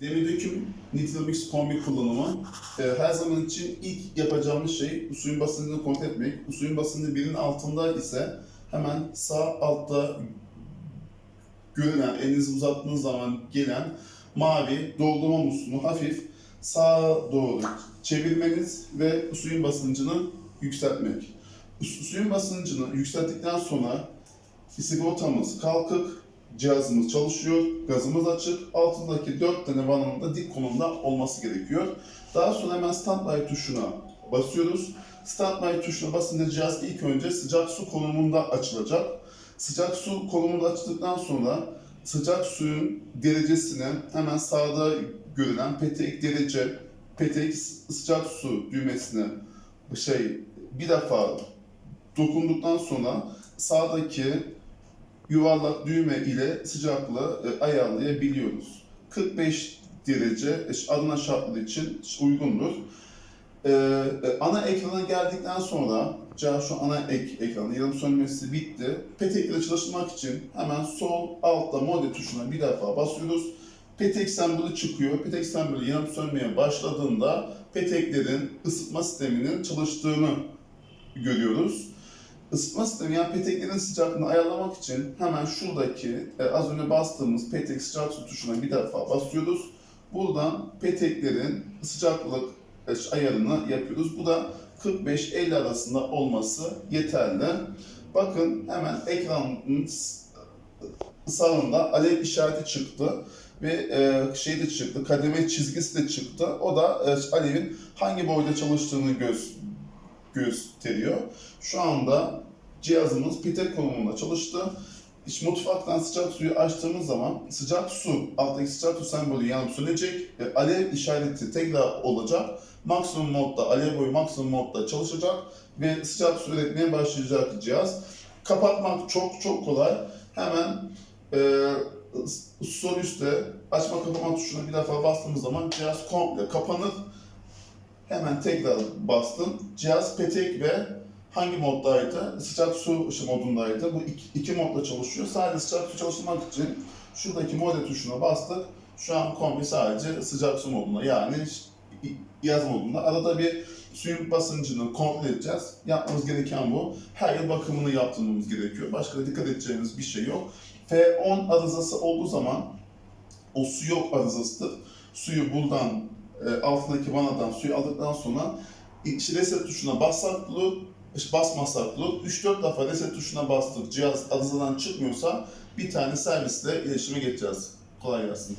Demir döküm Nitromix kombi kullanımı e, her zaman için ilk yapacağımız şey suyun basıncını kontrol etmek. Suyun basıncı birinin altında ise hemen sağ altta görülen, elinizi uzattığınız zaman gelen mavi doldurma musluğunu hafif sağa doğru çevirmeniz ve suyun basıncını yükseltmek. Su- Suyun basıncını yükselttikten sonra sigortamız kalkık, cihazımız çalışıyor, gazımız açık, altındaki dört tane vananın da dik konumda olması gerekiyor. Daha sonra hemen standby tuşuna basıyoruz. Standby tuşuna basınca cihaz ilk önce sıcak su konumunda açılacak. Sıcak su konumunda açıldıktan sonra sıcak suyun derecesine hemen sağda görülen petek derece, petek sıcak su düğmesine şey bir defa dokunduktan sonra sağdaki yuvarlak düğme ile sıcaklığı e, ayarlayabiliyoruz. 45 derece e, Adana şartları için uygundur. Ee, ana ekrana geldikten sonra, şu ana ek ekranı, yarım sönmesi bitti. Petekleri çalıştırmak için hemen sol altta mode tuşuna bir defa basıyoruz. Petek sembolü çıkıyor. Petek sembolü yanıp sönmeye başladığında peteklerin ısıtma sisteminin çalıştığını görüyoruz. Isıtma sistemi yani peteklerin sıcaklığını ayarlamak için hemen şuradaki e, az önce bastığımız petek sıcak su tuşuna bir defa basıyoruz. Buradan peteklerin sıcaklık e, ayarını yapıyoruz. Bu da 45-50 arasında olması yeterli. Bakın hemen ekranın s- sağında alev işareti çıktı ve e, şey de çıktı, kademe çizgisi de çıktı. O da e, alevin hangi boyda çalıştığını göz, gösteriyor. Şu anda cihazımız petek konumunda çalıştı. İş mutfaktan sıcak suyu açtığımız zaman sıcak su, alttaki sıcak su sembolü yanıp sönecek. E, alev işareti tekrar olacak. Maksimum modda, alev boyu maksimum modda çalışacak ve sıcak su üretmeye başlayacak cihaz. Kapatmak çok çok kolay. Hemen e, sol üstte açma kapama tuşuna bir defa bastığımız zaman cihaz komple kapanır. Hemen tekrar bastım. Cihaz petek ve hangi moddaydı? Sıcak su modundaydı. Bu iki, iki modda çalışıyor. Sadece sıcak su çalıştırmak için şuradaki mode tuşuna bastık. Şu an kombi sadece sıcak su modunda yani yaz modunda. Arada bir suyun basıncını kontrol edeceğiz. Yapmamız gereken bu. Her yıl bakımını yaptırmamız gerekiyor. Başka dikkat edeceğimiz bir şey yok. F10 arızası olduğu zaman o su yok arızasıdır. Suyu buradan e, altındaki vanadan suyu aldıktan sonra işte reset tuşuna bassak olur, işte basmasak olur. 3-4 defa reset tuşuna bastık. Cihaz arızadan çıkmıyorsa bir tane servisle iletişime geçeceğiz. Kolay gelsin.